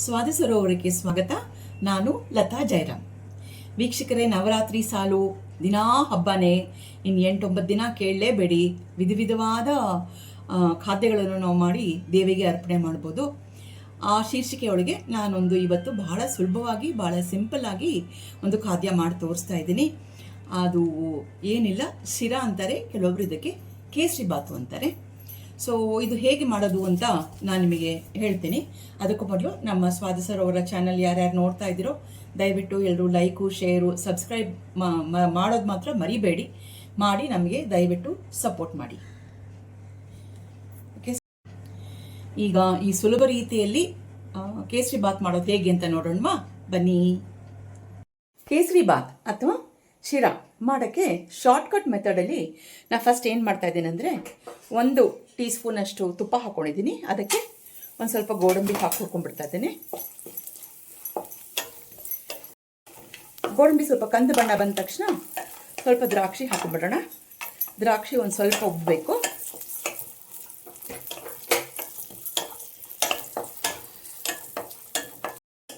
ಸ್ವಾದ ಸರೋವರಕ್ಕೆ ಸ್ವಾಗತ. ನಾನು ಲತಾ ಜೈರಾಮ್ ವೀಕ್ಷಕರೇ, ನವರಾತ್ರಿ ಸಾಲು ದಿನಾ ಹಬ್ಬನೇ. ಇನ್ನು ಎಂಟೊಂಬತ್ತು ದಿನ ಕೇಳಲೇಬೇಡಿ. ವಿಧ ವಿಧವಾದ ಖಾದ್ಯಗಳನ್ನು ನಾವು ಮಾಡಿ ದೇವಿಗೆ ಅರ್ಪಣೆ ಮಾಡ್ಬೋದು. ಆ ಶೀರ್ಷಿಕೆಯೊಳಗೆ ನಾನೊಂದು ಇವತ್ತು ಬಹಳ ಸುಲಭವಾಗಿ, ಬಹಳ ಸಿಂಪಲ್ ಆಗಿ ಒಂದು ಖಾದ್ಯ ಮಾಡಿ ತೋರಿಸ್ತಾ ಇದ್ದೀನಿ. ಅದು ಏನಿಲ್ಲ, ಶಿರಾ ಅಂತಾರೆ, ಕೆಲವೊಬ್ರು ಇದಕ್ಕೆ ಕೇಸರಿ ಬಾತು ಅಂತಾರೆ. ಸೊ ಇದು ಹೇಗೆ ಮಾಡೋದು ಅಂತ ನಾನು ನಿಮಗೆ ಹೇಳ್ತೀನಿ. ಅದಕ್ಕೂ ಮೊದಲು ನಮ್ಮ ಸ್ವಾದ ಸರೋವರ ಚಾನಲ್ ಯಾರ್ಯಾರು ನೋಡ್ತಾ ಇದ್ದೀರೋ, ದಯವಿಟ್ಟು ಎಲ್ಲರೂ ಲೈಕು ಶೇರು ಸಬ್ಸ್ಕ್ರೈಬ್ ಮಾಡೋದು ಮಾತ್ರ ಮರಿಬೇಡಿ. ಮಾಡಿ ನಮಗೆ ದಯವಿಟ್ಟು ಸಪೋರ್ಟ್ ಮಾಡಿ. ಓಕೆ ಈಗ ಈ ಸುಲಭ ರೀತಿಯಲ್ಲಿ ಕೇಸರಿ ಬಾತ್ ಮಾಡೋದು ಹೇಗೆ ಅಂತ ನೋಡೋಣವಾ ಬನ್ನಿ. ಕೇಸರಿ ಬಾತ್ ಅಥವಾ ಶಿರಾ ಮಾಡೋಕ್ಕೆ ಶಾರ್ಟ್ಕಟ್ ಮೆಥಡಲ್ಲಿ ನಾನು ಫಸ್ಟ್ ಏನು ಮಾಡ್ತಾ ಇದ್ದೀನಿ ಅಂದರೆ ಒಂದು ಟೀ ಸ್ಪೂನಷ್ಟು ತುಪ್ಪ ಹಾಕ್ಕೊಂಡಿದ್ದೀನಿ ಅದಕ್ಕೆ ಒಂದು ಸ್ವಲ್ಪ ಗೋಡಂಬಿ ಹಾಕಿ ಇದ್ದೀನಿ. ಗೋಡಂಬಿ ಸ್ವಲ್ಪ ಕಂದು ಬಣ್ಣ ಬಂದ ತಕ್ಷಣ ಸ್ವಲ್ಪ ದ್ರಾಕ್ಷಿ ಹಾಕಿಬಿಡೋಣ ದ್ರಾಕ್ಷಿ ಒಂದು ಸ್ವಲ್ಪ ಉಬ್ಬಬೇಕು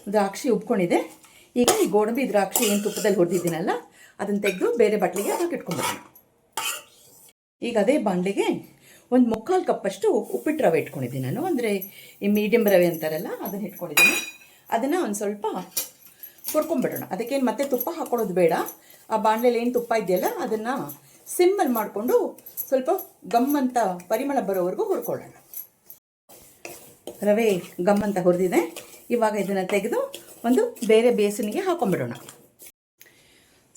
ದ್ರಾಕ್ಷಿ ಉಬ್ಕೊಂಡಿದೆ ಈಗ ಈ ಗೋಡಂಬಿ ದ್ರಾಕ್ಷಿ ಏನು ತುಪ್ಪದಲ್ಲಿ ಹುರಿದಿದ್ದೀನಲ್ಲ ಅದನ್ನು ತೆಗೆದು ಬೇರೆ ಬಟ್ಲಿಗೆ ಹಾಕಿಟ್ಕೊಂಡ್ಬಿಡೋಣ ಈಗ ಅದೇ ಬಾಣಲೆಗೆ ಒಂದು ಮುಕ್ಕಾಲು ಕಪ್ಪಷ್ಟು ಉಪ್ಪಿಟ್ಟು ರವೆ ಇಟ್ಕೊಂಡಿದ್ದೀನಿ ನಾನು. ಅಂದರೆ ಈ ಮೀಡಿಯಮ್ ರವೆ ಅಂತಾರಲ್ಲ, ಅದನ್ನು ಇಟ್ಕೊಂಡಿದ್ದೀನಿ. ಅದನ್ನು ಒಂದು ಸ್ವಲ್ಪ ಹುರ್ಕೊಂಡ್ಬಿಡೋಣ. ಅದಕ್ಕೇನು ಮತ್ತೆ ತುಪ್ಪ ಹಾಕೊಳ್ಳೋದು ಬೇಡ. ಆ ಬಾಣಲೆಯಲ್ಲಿ ಏನು ತುಪ್ಪ ಇದೆಯಲ್ಲ, ಅದನ್ನು ಸಿಮ್ಮಲ್ಲಿ ಮಾಡಿಕೊಂಡು ಸ್ವಲ್ಪ ಗಮ್ ಅಂತ ಪರಿಮಳ ಬರೋವರೆಗೂ ಹುರ್ಕೊಳ್ಳೋಣ. ರವೆ ಗಮ್ಮಂತ ಹುರಿದಿದೆ. ಇವಾಗ ಇದನ್ನು ತೆಗೆದು ಒಂದು ಬೇರೆ ಬೇಸನಿಗೆ ಹಾಕೊಂಡ್ಬಿಡೋಣ.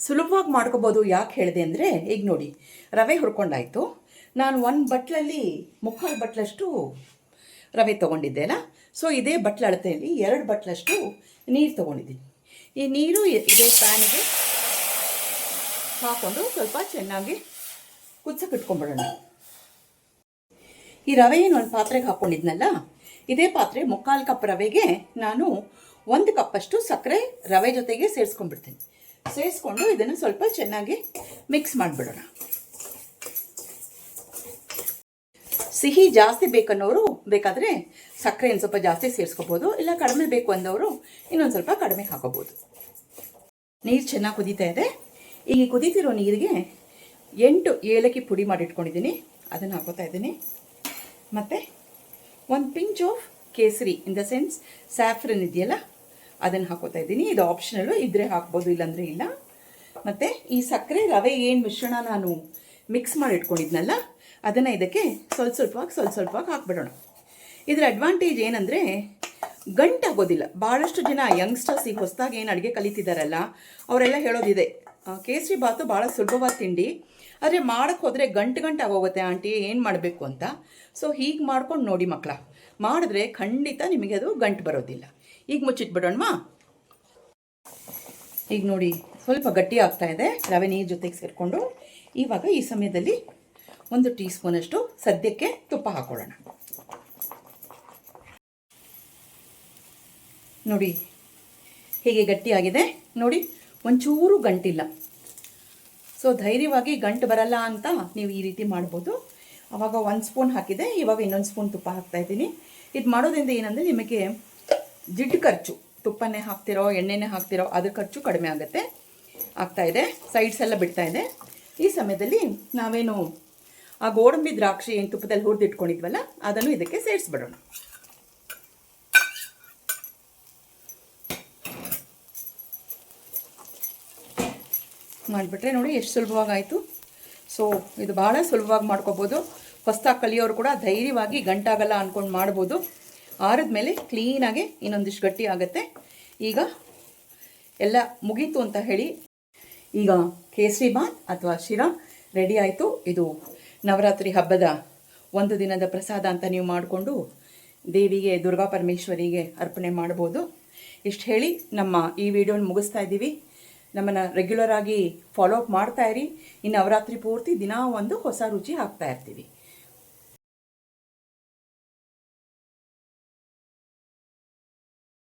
ಸುಲಭವಾಗಿ ಮಾಡ್ಕೋಬೋದು ಯಾಕೆ ಹೇಳಿದೆ ಅಂದರೆ, ಈಗ ನೋಡಿ, ರವೆ ಹುರ್ಕೊಂಡಾಯಿತು. ನಾನು ಒಂದು ಬಟ್ಲಲ್ಲಿ, ಮುಕ್ಕಾಲು ಬಟ್ಲಷ್ಟು ರವೆ ತೊಗೊಂಡಿದ್ದೆ ಅಲ್ಲ ಸೊ ಇದೇ ಬಟ್ಲ ಅಳತೆಯಲ್ಲಿ ಎರಡು ಬಟ್ಲಷ್ಟು ನೀರು ತೊಗೊಂಡಿದ್ದೀನಿ. ಈ ನೀರು ಇದೇ ಪ್ಯಾನ್ಗೆ ಹಾಕ್ಕೊಂಡು ಸ್ವಲ್ಪ ಚೆನ್ನಾಗಿ ಇಟ್ಕೊಂಡ್ಬಿಡೋಣ. ಈ ರವೆ ಏನು ಒಂದು ಪಾತ್ರೆಗೆ ಹಾಕ್ಕೊಂಡಿದ್ನಲ್ಲ ಇದೇ ಪಾತ್ರೆ ಮುಕ್ಕಾಲು ಕಪ್ ರವೆಗೆ ನಾನು ಒಂದು ಕಪ್ಪಷ್ಟು ಸಕ್ಕರೆ ರವೆ ಜೊತೆಗೆ ಸೇರಿಸ್ಕೊಂಡ್ಬಿಡ್ತೀನಿ. ಸೇರಿಸ್ಕೊಂಡು ಇದನ್ನು ಸ್ವಲ್ಪ ಚೆನ್ನಾಗಿ ಮಿಕ್ಸ್ ಮಾಡಿಬಿಡೋಣ. ಸಿಹಿ ಜಾಸ್ತಿ ಬೇಕನ್ನೋರು ಬೇಕಾದರೆ ಸಕ್ಕರೆಯನ್ನು ಸ್ವಲ್ಪ ಜಾಸ್ತಿ ಸೇರಿಸ್ಕೋಬೋದು, ಇಲ್ಲ ಕಡಿಮೆ ಬೇಕು ಅಂದವರು ಇನ್ನೊಂದು ಸ್ವಲ್ಪ ಕಡಿಮೆ ಹಾಕೋಬೋದು. ನೀರು ಚೆನ್ನಾಗಿ ಕುದೀತಾ ಇದೆ. ಈಗ ಕುದೀತಿರೋ ನೀರಿಗೆ ಎಂಟು ಏಲಕ್ಕಿ ಪುಡಿ ಮಾಡಿಟ್ಕೊಂಡಿದ್ದೀನಿ. ಅದನ್ನು ಹಾಕೋತಾ ಇದ್ದೀನಿ. ಮತ್ತು ಒಂದು ಪಿಂಚ್ ಆಫ್ ಕೇಸರಿ, ಇನ್ ದ ಸೆನ್ಸ್, ಸ್ಯಾಫ್ರನ್ ಇದೆಯಲ್ಲ ಅದನ್ನು ಹಾಕೋತಾ ಇದ್ದೀನಿ. ಇದು ಆಪ್ಷನಲ್ಲು ಇದ್ರೆ ಹಾಕ್ಬೋದು, ಇಲ್ಲಾಂದರೆ ಇಲ್ಲ. ಮತ್ತು ಈ ಸಕ್ಕರೆ ರವೆ ಏನು ಮಿಶ್ರಣ ನಾನು ಮಿಕ್ಸ್ ಮಾಡಿ ಇಟ್ಕೊಂಡಿದ್ನಲ್ಲ ಅದನ್ನು ಇದಕ್ಕೆ ಸ್ವಲ್ಪ ಸ್ವಲ್ಪವಾಗಿ ಸ್ವಲ್ಪ ಸ್ವಲ್ಪವಾಗಿ ಹಾಕ್ಬಿಡೋಣ. ಇದರ ಅಡ್ವಾಂಟೇಜ್ ಏನಂದರೆ ಗಂಟಾಗೋದಿಲ್ಲ ಭಾಳಷ್ಟು ಜನ ಯಂಗ್ಸ್ಟರ್ಸ್ ಈಗ ಹೊಸದಾಗಿ ಏನು ಅಡುಗೆ ಕಲಿತಿದ್ದಾರಲ್ಲ ಅವರೆಲ್ಲ ಹೇಳೋದಿದೆ ಕೇಸರಿ ಬಾತು ಭಾಳ ಸುಲಭವಾದ ತಿಂಡಿ, ಆದರೆ ಮಾಡೋಕ್ಕೆ ಹೋದರೆ ಗಂಟು ಗಂಟು ಆಗೋಗುತ್ತೆ, ಆಂಟಿ, ಏನು ಮಾಡಬೇಕು? ಅಂತ. ಸೊ ಹೀಗೆ ಮಾಡ್ಕೊಂಡು ನೋಡಿ ಮಕ್ಕಳ ಮಾಡಿದ್ರೆ ಖಂಡಿತ ನಿಮಗೆ ಅದು ಗಂಟು ಬರೋದಿಲ್ಲ. ಈಗ ಮುಚ್ಚಿಟ್ಬಿಡೋಣವಾ? ಈಗ ನೋಡಿ, ಸ್ವಲ್ಪ ಗಟ್ಟಿ ಆಗ್ತಾ ಇದೆ, ರವೆ ನೀರು ಜೊತೆಗೆ ಸೇರಿಕೊಂಡು. ಇವಾಗ ಈ ಸಮಯದಲ್ಲಿ ಒಂದು ಟೀ ಸ್ಪೂನಷ್ಟು ಸದ್ಯಕ್ಕೆ ತುಪ್ಪ ಹಾಕೊಳ್ಳೋಣ. ನೋಡಿ, ಹೀಗೆ ಗಟ್ಟಿಯಾಗಿದೆ ನೋಡಿ, ಒಂಚೂರು ಗಂಟಿಲ್ಲ. ಸೊ ಧೈರ್ಯವಾಗಿ ಗಂಟು ಬರಲ್ಲ ಅಂತ ನೀವು ಈ ರೀತಿ ಮಾಡ್ಬೋದು. ಅವಾಗ ಒಂದು ಸ್ಪೂನ್ ಹಾಕಿದೆ, ಇವಾಗ ಇನ್ನೊಂದು ಸ್ಪೂನ್ ತುಪ್ಪ ಹಾಕ್ತಾ ಇದ್ದೀನಿ. ಇದು ಮಾಡೋದ್ರಿಂದ ಏನಂದರೆ ನಿಮಗೆ ಜಿಡ್ಡು ಖರ್ಚು. ತುಪ್ಪನೇ ಹಾಕ್ತಿರೋ, ಎಣ್ಣೆನೇ ಹಾಕ್ತಿರೋ, ಅದ್ರ ಖರ್ಚು ಕಡಿಮೆ ಆಗುತ್ತೆ. ಆಗ್ತಾ ಇದೆ. ಸೈಡ್ಸ್ ಎಲ್ಲ ಬಿಡ್ತಾ ಇದೆ. ಈ ಸಮಯದಲ್ಲಿ ನಾವೇನು ಆ ಗೋಡಂಬಿ ದ್ರಾಕ್ಷಿ ಏನು ತುಪ್ಪದಲ್ಲಿ ಹುರಿದಿಟ್ಕೊಂಡಿದ್ವಲ್ಲ, ಅದನ್ನು ಇದಕ್ಕೆ ಸೇರಿಸ್ಬಿಡೋಣ. ಮಾಡಿಬಿಟ್ರೆ ನೋಡಿ ಎಷ್ಟು ಸುಲಭವಾಗಾಯಿತು. ಸೊ ಇದು ಭಾಳ ಸುಲಭವಾಗಿ ಮಾಡ್ಕೋಬೋದು. ಹೊಸ್ದಾಗಿ ಕಲಿಯೋರು ಕೂಡ ಧೈರ್ಯವಾಗಿ ಗಂಟಾಗಲ್ಲ ಅಂದ್ಕೊಂಡು ಮಾಡ್ಬೋದು. ಆರಿದ್ಮೇಲೆ ಕ್ಲೀನಾಗಿ ಇನ್ನೊಂದಿಷ್ಟು ಗಟ್ಟಿ ಆಗುತ್ತೆ. ಈಗ ಎಲ್ಲ ಮುಗೀತು ಅಂತ ಹೇಳಿ, ಈಗ ಕೇಸರಿ ಬಾತ್ ಅಥವಾ ಶಿರಾ ರೆಡಿ ಆಯಿತು. ಇದು ನವರಾತ್ರಿ ಹಬ್ಬದ ಒಂದು ದಿನದ ಪ್ರಸಾದ ಅಂತ ನೀವು ಮಾಡಿಕೊಂಡು ದೇವಿಗೆ, ದುರ್ಗಾ ಪರಮೇಶ್ವರಿಗೆ ಅರ್ಪಣೆ ಮಾಡ್ಬೋದು. ಇಷ್ಟು ಹೇಳಿ ನಮ್ಮ ಈ ವಿಡಿಯೋನ ಮುಗಿಸ್ತಾ ಇದ್ದೀವಿ. ನಮ್ಮನ್ನು ರೆಗ್ಯುಲರ್ ಆಗಿ ಫಾಲೋ ಅಪ್ ಮಾಡ್ತಾ ಇರಿ. ಈ ನವರಾತ್ರಿ ಪೂರ್ತಿ ದಿನ ಒಂದು ಹೊಸ ರುಚಿ ಹಾಕ್ತಾ ಇರ್ತೀವಿ.